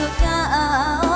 สุดยาว